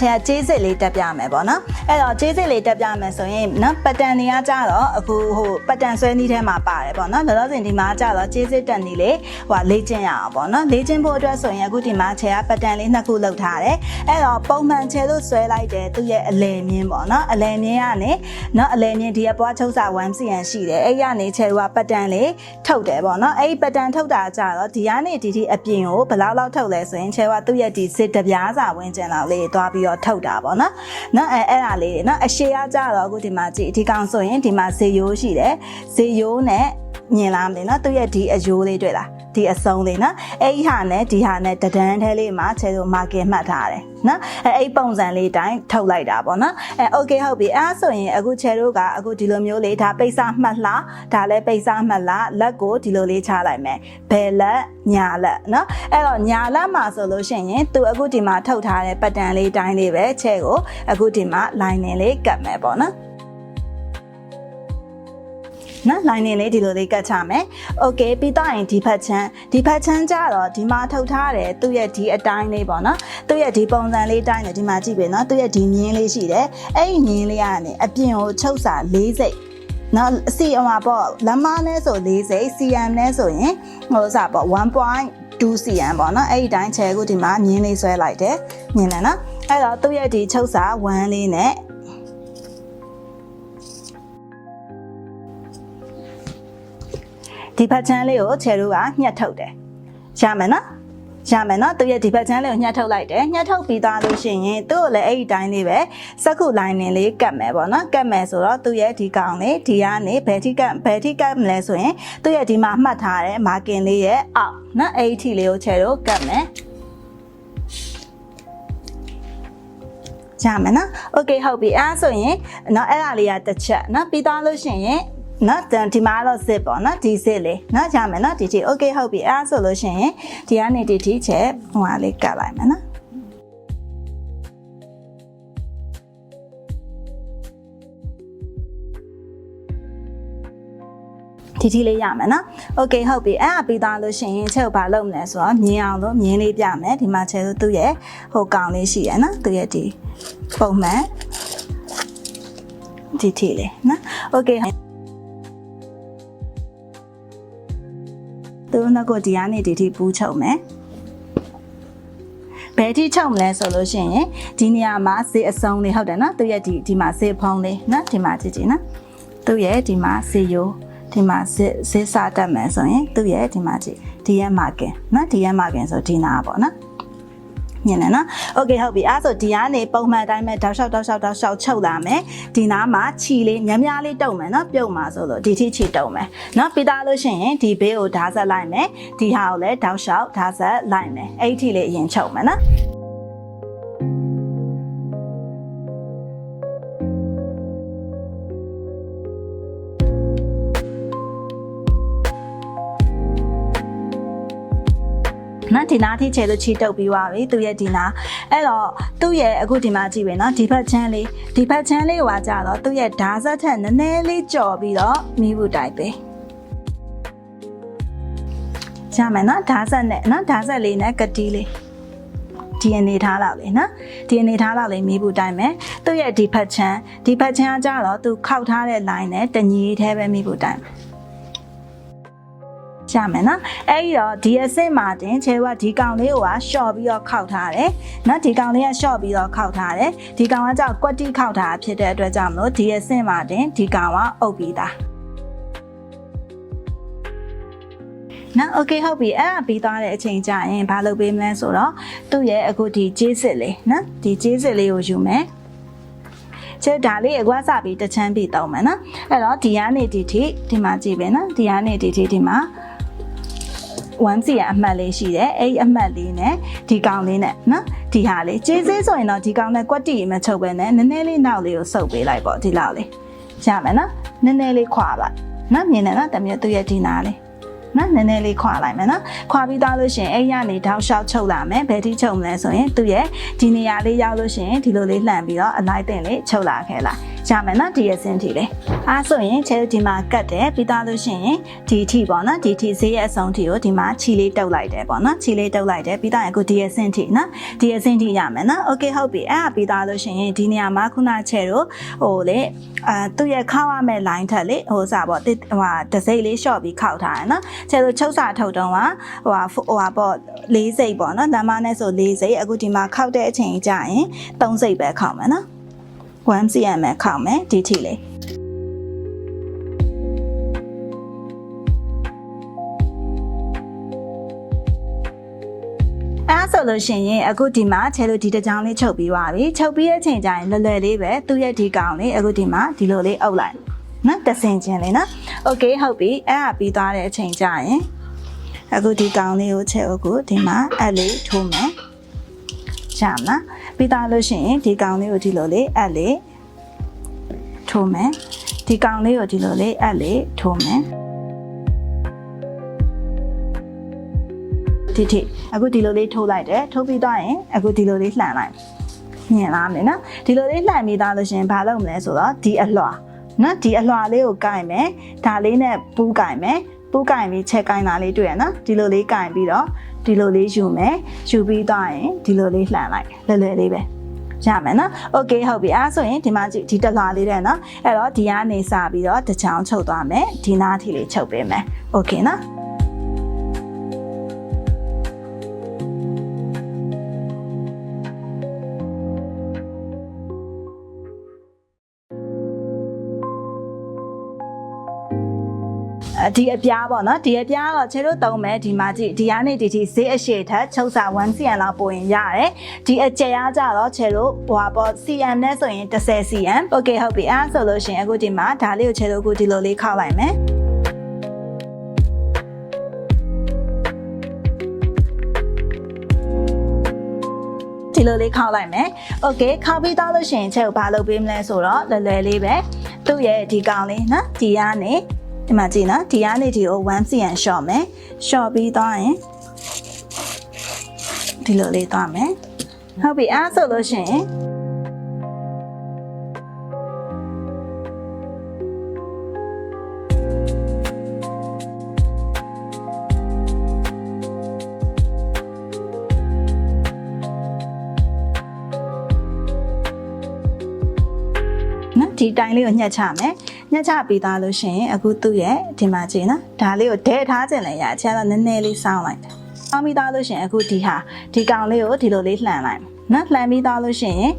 ကြတော့ချေကကျေးစစ်လေးတက်ပြမယ်ပေါ့နော်အဲ့တော့ကျေးစစ်လေးတက်ပြမယ်ဆိုရင်နော်ပတန်တွေကကြတော့အခုဟိုပတန်ဆွဲနည်းထဲမှာပါတယ်ပေါ့နော်လောလောဆယ်ဒီမှာကြတော့ကျေးစစ်တက်နည်းလေးဟိုလေ့ကျင့်ရအောင်ပေါ့နော်လေ့ကျင့်ဖို့အတွက်ဆိုရင်အခုဒီမှာချေကပတန်လေးနှစ်ခုလောက်ထားတယ်အဲ့တော့ပုံမှန်ချေလို့ဆွဲလိုက်တယ်သူ့ရဲ့အလယ်မြင်းပေါ့နော်အလယ်မြင်းကနေနော်အလယ်မြင်းဒီအပွားချုပ်စာ 1cm ရှိတယ်အဲ့ရနေချေကပတန်လေးထုတ်တယ်ပေါ့နော်အဲ့ဒီပတန်ထုတ်တာကြတော့ဒီကနေဒီဒီအပြင်ကိုဘယ်လောက်လောက်ထုတ်လဲဆိုရင်ချေကသူ့ရဲ့ဒီစစ်တပြားစာဝင်ကျင်လောက်လေးတွားပြီးတော့ထုတ်တာပေါ့နော်နော်အဲအဲ့ဒါလေးတွေနော်အရှေ့ကကြတော့အခုဒီမှာကြည့်ဒီကောင်ဆိုရင်ဒီမှာဇေယိုးရှိတယ်ဇေယိုးနဲ့မြင်လားမသိနော်သူ့ရဲ့ဒီအယိုးလေးတွေ့လား ဒီအစုံလေးနော်အဲ့ဟာနဲ့ဒီဟာနဲ့တဒန်းထဲလေးမှာချဲဆိုမာကင်မှတ်ထားတယ်နော်အဲ့အဲ့ပုံစံလေးတိုင်းထုတ်လိုက်တာပေါ့နော်အဲ့ okay ဟုတ်ပြီအဲ့ဆိုရင်အခုချဲတို့ကအခုဒီလိုမျိုးလေးဒါပိတ်စမှတ်လားဒါလည်းပိတ်စမှတ်လားလက်ကိုဒီလိုလေးချလိုက်မယ်ဘယ်လက်ညာလက်နော်အဲ့တော့ညာလက်မှာဆိုလို့ရှိရင်သူအခုဒီမှာထုတ်ထားတဲ့ပတ်တန်လေးတိုင်းလေးပဲချဲကိုအခုဒီမှာ line လေးကတ်မယ်ပေါ့နော် နော် lining လေးဒီလိုလေးကတ်ချမယ်။ Okay ပြီးတော့ရင်ဒီဖက်ချမ်းဒီဖက်ချမ်းကြတော့ဒီမှာထုတ်ထားတယ်သူ့ရဲ့ဒီအတိုင်းလေးပေါ့နော်။သူ့ရဲ့ဒီပုံစံလေးတိုင်းတယ်ဒီမှာကြည့်ပြီနော်။သူ့ရဲ့ဒီမြင်းလေးရှိတယ်။အဲ့ဒီမြင်းလေးကနေအပြင်ကိုချုပ်စာ၄စိတ်နော်စီအမပေါ့လမ်းမနဲ့ဆို၄စိတ် CM နဲ့ဆိုရင်ဟိုစားပေါ့1.2 cm ပေါ့နော်အဲ့ဒီတိုင်းချဲကိုဒီမှာမြင်းလေးဆွဲလိုက်တယ်မြင်တယ်နော်အဲ့တော့သူ့ရဲ့ဒီချုပ်စာ1လေးနဲ့ ဒီဖက်ချမ်းလေးကိုချယ်တို့ကညှက်ထုတ်တယ်ရမယ်နော်ရမယ်နော်သူရဲ့ဒီဘက်ချမ်းလေးကိုညှက်ထုတ်လိုက်တယ်ညှက်ထုတ်ပြီးသားလို့ရှိရင်သူ့ကိုလည်းအဲ့ဒီတိုင်းလေးပဲစက္ခုလိုင်းနေလေးကတ်မယ်ပေါ့နော်ကတ်မယ်ဆိုတော့သူ့ရဲ့ဒီကောင်လေးဒီကနေဘယ်ထိကတ်ဘယ်ထိကတ်မလဲဆိုရင်သူ့ရဲ့ဒီမှာမှတ်ထားတဲ့မာကင်လေးရဲ့အောက်နော်အဲ့ဒီထိလေးကိုချယ်တို့ကတ်မယ်ကြမယ်နော်။ Okay ဟုတ်ပြီ။အဲဒါဆိုရင်เนาะအဲ့ဒါလေးကတစ်ချက်เนาะပြီးသားလို့ရှိရင် နော်ဒီမှာတော့ zip ပေါ့နော်ဒီ zip လေးနော်ကြမယ်နော်ဒီဒီ okay ဟုတ်ပြီအဲဆိုလို့ရှိရင်ဒီကနေဒီဒီချက်ဟိုဟာလေးကတ်လိုက်မယ်နော်ဒီဒီလေးရမယ်နော်။ Okay ဟုတ်ပြီ။အဲ့ဒါပြီးသားလို့ရှိရင်ချက်ကိုဘာလုပ်မလဲဆိုတော့မြင်အောင်လို့မြင်းလေးပြမယ်။ဒီမှာချက်လို့သူ့ရဲ့ဟိုကောင်လေးရှိရယ်နော်။သူ့ရဲ့ဒီပုံမှန်ဒီထီလေးနော်။ Okay သူတို့နှစ်ကိုဒီကနေဒီထိပူးချုပ်မယ်ဘယ်ထိချုပ်မလဲဆိုလို့ရှိရင်ဒီနေရာမှာစေအစုံလေးဟုတ်တယ်နော်သူရဲ့ဒီဒီမှာစေဖုံးလေးနော်ဒီမှာကြည့်ကြည့်နော်သူရဲ့ဒီမှာစေယိုးဒီမှာစေစေစာတက်မယ်ဆိုရင်သူရဲ့ဒီမှာကြည့်ဒီရဲ့မာကင်နော်ဒီရဲ့မာကင်ဆိုဒီနာပေါ့နော် မြင်တယ်နော်။ Okay ဟုတ်ပြီ။အဲဆိုဒီကနေပုံမှန်အတိုင်းပဲတောက်လျှောက်တောက်လျှောက်တောက်လျှောက်ချုပ်လာမယ်။ဒီနားမှာခြီလေးများများလေးတုံမယ်နော်။ပြုတ်မှာဆိုလို့ဒီထိခြီတုံမယ်။နော်ပြီးသားလို့ရှိရင်ဒီဘေးကိုဓာတ်ဆက်လိုက်မယ်။ဒီဟာကိုလည်းတောက်လျှောက်ဓာတ်ဆက်လိုက်မယ်။အဲ့ဒီထိလေးအရင်ချုပ်မယ်နော်။ နော်ဒီနားထိချေလို့ချီတုပ်ပြီးသွားပြီသူရဲ့ဒီနာအဲ့တော့သူ့ရဲ့အခုဒီမှာကြည့်ပဲနော်ဒီဘက်ချမ်းလေးဒီဘက်ချမ်းလေးဟွာကြတော့သူ့ရဲ့ဓာဆက်ထက်နည်းနည်းလေးကြော်ပြီးတော့မိဘူးတိုက်ပဲရမယ်နော်ဓာဆက်နဲ့နော်ဓာဆက်လေးနဲ့ကတိလေးဒီအနေထားလောက်လေးနော်ဒီအနေထားလောက်လေးမိဘူးတိုင်းမယ်သူ့ရဲ့ဒီဖက်ချမ်းဒီဖက်ချမ်းကကြတော့သူခောက်ထားတဲ့ line နဲ့တညီသေးပဲမိဘူးတိုင်းမယ် ရမယ်နော်အဲ့ဒီတော့ဒီအဆင့်မှာတင်ချဲဝဒီကောင်လေးကိုကရှော့ပြီးတော့ခောက်ထားတယ်နော်ဒီကောင်လေးကရှော့ပြီးတော့ခောက်ထားတယ်ဒီကောင်ကကြောက်ကွက်တိခောက်ထားဖြစ်တဲ့အတွက်ကြောင့်မလို့ဒီအဆင့်မှာတင်ဒီကောင်ကအုပ်ပြီးသားနော် okay ဟုတ်ပြီအဲ့ဒါပြီးသွားတဲ့အချိန်ကျရင်ဘာလုပ်ပေးမလဲဆိုတော့သူ့ရဲ့အခုဒီကြေးစစ်လေးနော်ဒီကြေးစစ်လေးကိုယူမယ်ကျဲဒါလေးအကွာစပြီးတချမ်းပြီးတောင်းမယ်နော်အဲ့တော့ဒီကနေဒီထိဒီမှာကြည့်ပဲနော်ဒီကနေဒီထိဒီမှာ 1စီရအမှတ်လေးရှိတယ်အဲ့ဒီအမှတ်လေးနဲ့ဒီကောင်လေးနဲ့နော်ဒီဟာလေးကျေးစေးဆိုရင်တော့ဒီကောင်နဲ့ကွက်တီမချုပ်ပဲနဲ့နည်းနည်းလေးနောက်လေးကိုစုပ်ပေးလိုက်ပေါ့ဒီလောက်လေးရမယ်နော်နည်းနည်းလေးခွာလိုက်နော်မြင်တယ်နော်တမျိုးသူရဲ့ဒီနာလေးနော်နည်းနည်းလေးခွာလိုက်မယ်နော်ခွာပြီးသားလို့ရှိရင်အဲ့ရနေတောက်လျှောက်ချုပ်လာမယ်ဘယ်ထိချုပ်မလဲဆိုရင်သူ့ရဲ့ဒီနေရာလေးရောက်လို့ရှိရင်ဒီလိုလေးလှန်ပြီးတော့အလိုက်တင်လေးချုပ်လာခဲ့လိုက် ရမယ်နော်ဒီအစင်းထိလေးအားဆိုရင်ချဲတို့ဒီမှာကတ်တယ်ပြီးသားလို့ရှိရင်ဒီထိပေါ့နော်ဒီထိဈေးရဲ့အဆုံးထိကိုဒီမှာခြီလေးတုပ်လိုက်တယ်ပေါ့နော်ခြီလေးတုပ်လိုက်တယ်ပြီးသားရင်အခုဒီအစင်းထိနော်ဒီအစင်းထိရမယ်နော်โอเคဟုတ်ပြီအဲ့ဒါပြီးသားလို့ရှိရင်ဒီနေရာမှာခုနချဲတို့ဟိုလေအာသူ့ရဲ့ခောက်ရမယ့် line ထက်လေဟိုစပေါ့တစ်ဟိုဟာတစိမ့်လေး short ပြီးခောက်ထားတယ်နော်ချဲတို့ချုပ်စာထုတ်တုံးကဟိုဟာဟိုဟာပေါ့၄စိတ်ပေါ့နော်လမ်းမနဲ့ဆို၄စိတ်အခုဒီမှာခောက်တဲ့အချိန်ကျရင်၃စိတ်ပဲခောက်မယ်နော် 1 cm ပဲခောက်မယ်ဒီထိလေးအဲ့ဆိုလို့ရှိရင်အခုဒီမှာချဲလို့ဒီတစ်ကြောင်လေးချုပ်ပြီးသွားပြီချုပ်ပြီးတဲ့အချိန်ကျရင်လွယ်လွယ်လေးပဲသူ့ရဲ့ဒီကောင်လေးအခုဒီမှာဒီလိုလေးအုပ်လိုက်နော်တဆင်ချင်းလေးနော်โอเคဟုတ်ပြီအဲ့ဒါပြီးသွားတဲ့အချိန်ကျရင်အခုဒီကောင်လေးကိုချဲအခုဒီမှာအဲ့လေးထိုးမယ်ရှာမလား ပြီးသားလို့ရှိရင်ဒီကောင်လေးကိုဒီလိုလေးအဲ့လေးထိုးမယ်ဒီကောင်လေးကိုဒီလိုလေးအဲ့လေးထိုးမယ်ဒီထိအခုဒီလိုလေးထိုးလိုက်တယ်ထိုးပြီးသွားရင်အခုဒီလိုလေးလှန်လိုက်မြင်လားမလဲနော်ဒီလိုလေးလှန်ပြီးသားလို့ရှရင်ဘာလုပ်မလဲဆိုတော့ဒီအလွှာနော်ဒီအလွှာလေးကိုကင်မယ်ဒါလေးနဲ့ပူးကင်မယ်ပူးကင်ပြီးချက်ကင်တာလေးတွေ့ရနော်ဒီလိုလေးကင်ပြီးတော့ ဒီလိုလေးယူမယ်ယူပြီးသွားရင်ဒီလိုလေးလှန်လိုက်လွယ်လွယ်လေးပဲရမယ်နော်။ Okay ဟုတ်ပြီ။အဲဆိုရင်ဒီမှာကြည့်ဒီတက်လာလေးတဲ့နော်။အဲ့တော့ဒီကနေစပြီးတော့တစ်ချောင်းချုပ်သွားမယ်။ဒီနားထိလေးချုပ်ပေးမယ်။ Okay နော်။ ဒီအပြားပေါ့နော်ဒီအပြားတော့ခြေတို့တုံးမယ်ဒီမှာကြည့်ဒီကနေဒီဒီဈေးအရှိထက်ချုပ်စာ 1cm လောက်ပို့ရင်ရတယ်ဒီအကျယ်အားကြတော့ခြေတို့ဟိုပါပေါ့ cm နဲ့ဆိုရင်10 cm okay ဟုတ်ပြီအဲ့ဆိုလို့ရှိရင်အခုဒီမှာဒါလေးကိုခြေတို့အခုဒီလိုလေးခောက်လိုက်မယ်ဒီလိုလေးခောက်လိုက်မယ်။ Okay ခောက်ပြီးတော့လို့ရှိရင်ချက်ကိုဘာလုပ်ပေးမလဲဆိုတော့လွယ်လွယ်လေးပဲ။သူ့ရဲ့ဒီကောင်လေးနော်ဒီကနေ ဒီမှာကြည့်နော်ဒီကနေဒီကို 1cm short မယ် short ပြီးသွားရင်ဒီလိုလေးသွားမယ်ဟုတ်ပြီအားဆိုလို့ရှိရင်နော်ဒီတိုင်းလေးကိုညှက်ချမယ် ညှက်ချပြီးသားလို့ရှိရင်အခုသူ့ရဲ့ဒီမှာကြည့်နော်ဒါလေးကိုဒဲထားခြင်းလည်းရအချမ်းတော့နည်းနည်းလေးစောင်းလိုက်တယ်စောင်းပြီးသားလို့ရှိရင်အခုဒီဟာဒီကောင်လေးကိုဒီလိုလေးလှန်လိုက်နော်လှန်ပြီးသားလို့ရှိရင်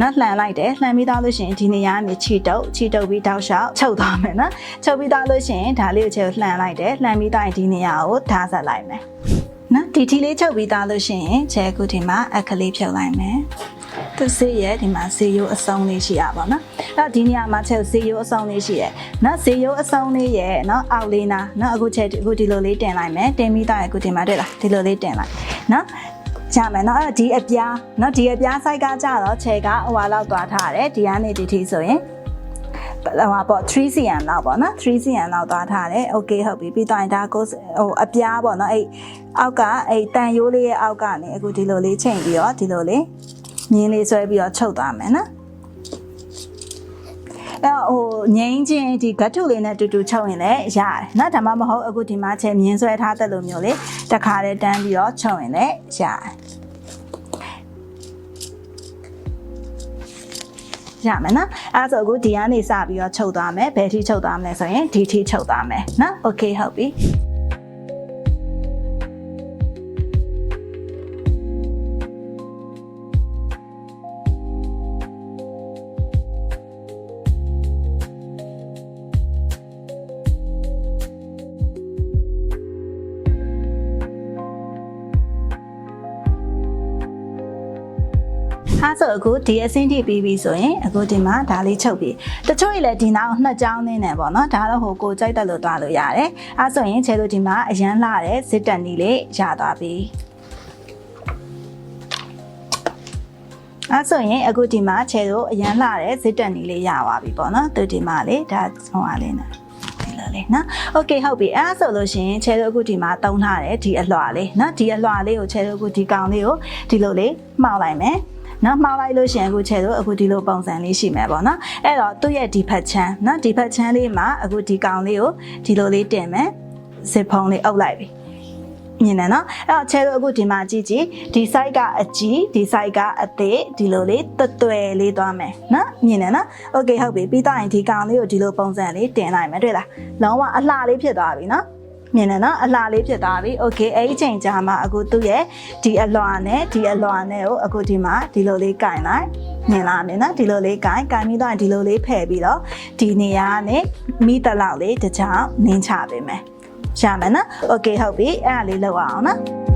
နော်လှန်လိုက်တယ်လှန်ပြီးသားလို့ရှိရင်ဒီနေရာကနေခြိတုပ်ခြိတုပ်ပြီးတောက်လျှောက်ချုပ်သွားမယ်နော်ချုပ်ပြီးသားလို့ရှိရင်ဒါလေးကိုချက်လှန်လိုက်တယ်လှန်ပြီးသားရင်ဒီနေရာကိုဓာတ်ဆက်လိုက်မယ်နော်ဒီထီလေးချုပ်ပြီးသားလို့ရှိရင်ချဲအခုဒီမှာအခလေးဖြုတ်လိုက်မယ် သူစေးရဲ့ဒီမှာစေးရိုးအစုံလေးရှိရပါတော့အဲ့တော့ဒီနေရာမှာချက်စေးရိုးအစုံလေးရှိရဲ့နော်စေးရိုးအစုံလေးရဲ့နော်အောက်လေးနာနော်အခုချက်အခုဒီလိုလေးတင်လိုက်မယ်တင်ပြီးသားရင်အခုဒီမှာတွေ့လားဒီလိုလေးတင်လိုက်နော်ကြမယ်เนาะအဲ့တော့ဒီအပြားเนาะဒီအပြား site ကကြတော့ခြေကဟိုဟာလောက်သွားထားတယ်ဒီကနေဒီထိဆိုရင်ဟိုပါပေါ့ 3cm လောက်ပေါ့နော် 3cm လောက်သွားထားတယ် okay ဟုတ်ပြီပြီးတော့ဒါကိုဟိုအပြားပေါ့နော်အဲ့အောက်ကအဲ့တန်ရိုးလေးရဲ့အောက်ကနေအခုဒီလိုလေးချိန်ပြီးတော့ဒီလိုလေး မြင်းလေးဆွဲပြီးတော့ချုပ်သွားမယ်နော်အဲ့တော့ဟိုငိမ့်ချင်းဒီဂတ်ထုလေးနဲ့တူတူချုပ်ရင်လည်းရတယ်။နော်ဒါမှမဟုတ်အခုဒီမှာချက်မြင်းဆွဲထားတဲ့လိုမျိုးလေးတခါတည်းတန်းပြီးတော့ချုပ်ရင်လည်းရတယ်။ရမယ်နော်အဲဒါဆိုအခုဒီကနေစပြီးတော့ချုပ်သွားမယ်ဘယ်ထိချုပ်သွားမလဲဆိုရင်ဒီထိချုပ်သွားမယ်နော်โอเคဟုတ်ပြီ ဆိုအခုဒီအစင်းထိပြီးပြီဆိုရင်အခုဒီမှာဒါလေးချုပ်ပြီးတချို့ကြီးလည်းဒီနောက်နှစ်ချောင်းနေနေပေါ့နော်ဒါတော့ဟိုကိုကြိုက်တက်လို့သွားလို့ရတယ်အဲဆိုရင်ခြေလို့ဒီမှာအရန်လှတဲ့ဇစ်တက်နီလေးရသွားပြီအဲဆိုရင်အခုဒီမှာခြေလို့အရန်လှတဲ့ဇစ်တက်နီလေးရသွားပြီပေါ့နော်သူဒီမှာလေဒါဟိုအားလေးနော်ဒီလိုလေးနော်โอเคဟုတ်ပြီအဲဆိုလို့ရှိရင်ခြေတို့အခုဒီမှာတုံးထားတယ်ဒီအလွှာလေးနော်ဒီအလွှာလေးကိုခြေတို့အခုဒီကောင်လေးကိုဒီလိုလေးမှောက်လိုက်မယ် နော်မှားလိုက်လို့ရှရင်အခုချဲလို့အခုဒီလိုပုံစံလေးရှိမယ်ပေါ့နော်အဲ့တော့သူ့ရဲ့ဒီဖက်ချမ်းနော်ဒီဖက်ချမ်းလေးမှာအခုဒီကောင်လေးကိုဒီလိုလေးတင်မယ်ဇစ်ဖုံးလေးအုပ်လိုက်ပြီမြင်တယ်နော်အဲ့တော့ချဲလို့အခုဒီမှာကြည့်ကြည့်ဒီ site ကအကြီးဒီ site ကအသေးဒီလိုလေးတွတ်တွယ်လေးသွားမယ်နော်မြင်တယ်နော် okay ဟုတ်ပြီပြီးတော့ရင်ဒီကောင်လေးကိုဒီလိုပုံစံလေးတင်လိုက်မယ်တွေ့လားလုံးဝအလှလေးဖြစ်သွားပြီနော် မြင်တယ်နော်အလှလေးဖြစ်သွားပြီ okay အဲ့ဒီချိန်ကြာမှာအခုသူ့ရဲ့ဒီအလွာနဲ့ဒီအလွာနဲ့ကိုအခုဒီမှာဒီလိုလေးကင်လိုက်မြင်လားမြင်နော်ဒီလိုလေးကင်ကင်ပြီးတော့ဒီလိုလေးဖယ်ပြီးတော့ဒီနေရာနဲ့မိတလောက်လေးတစ်ချောင်းနင်းချပေးမယ်ရမယ်နော် okay ဟုတ်ပြီအဲ့ဒါလေးလောက်အောင်နော်